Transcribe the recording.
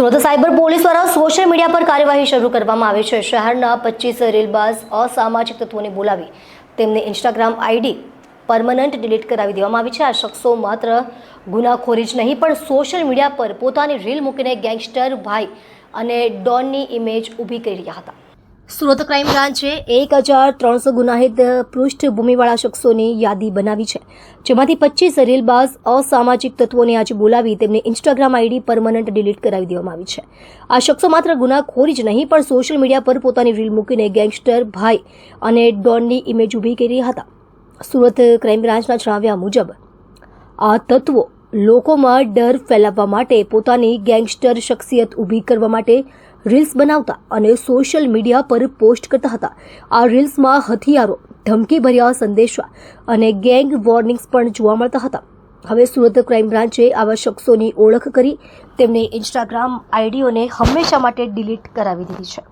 Surat cyber police દ્વારા social media પર કાર્યવાહી શરૂ કરવામાં આવી છે. શહેરના પચીસ રીલબાઝ અસામાજિક તત્વોને બોલાવી તેમને ઇન્સ્ટાગ્રામ આઈડી પરમનન્ટ ડિલીટ કરાવી દેવામાં આવી છે. આ શખ્સો માત્ર ગુનાખોરી જ નહીં, પણ સોશિયલ મીડિયા પર પોતાની રીલ મૂકીને ગેંગસ્ટર ભાઈ અને ડોનની ઇમેજ ઊભી કરી રહ્યા હતા. સુરત ક્રાઇમ બ્રાન્ચે એક હજાર ત્રણસો ગુનાહિત પૃષ્ઠભૂમિવાળા શખ્સોની યાદી બનાવી છે, જેમાંથી પચીસ રીલબાઝ અસામાજિક તત્વોને આજે બોલાવી તેમને ઇન્સ્ટાગ્રામ આઈડી પરમનન્ટ ડિલીટ કરાવી દેવામાં આવી છે. આ શખ્સો માત્ર ગુનાખોરી જ નહીં, પણ સોશિયલ મીડિયા પર પોતાની રીલ મૂકીને ગેંગસ્ટર ભાઈ અને ડોનની ઇમેજ ઊભી કરી હતા. સુરત ક્રાઇમ બ્રાન્ચના જણાવ્યા મુજબ, આ તત્વો લોકોમાં ડર ફેલાવવા માટે પોતાની ગેંગસ્ટર શખ્સિયત ઊભી કરવા માટે રીલ્સ બનાવતા અને સોશિયલ મીડિયા પર પોસ્ટ કરતા હતા. આ રીલ્સમાં હથિયારો, ધમકીભર્યા સંદેશા અને ગેંગ વોર્નિંગ્સ પણ જોવા મળતા હતા. હવે સુરત ક્રાઇમ બ્રાન્ચે આવા શખ્સોની ઓળખ કરી તેમની ઇન્સ્ટાગ્રામ આઈડીઓને હંમેશા માટે ડિલીટ કરાવી દીધી છે.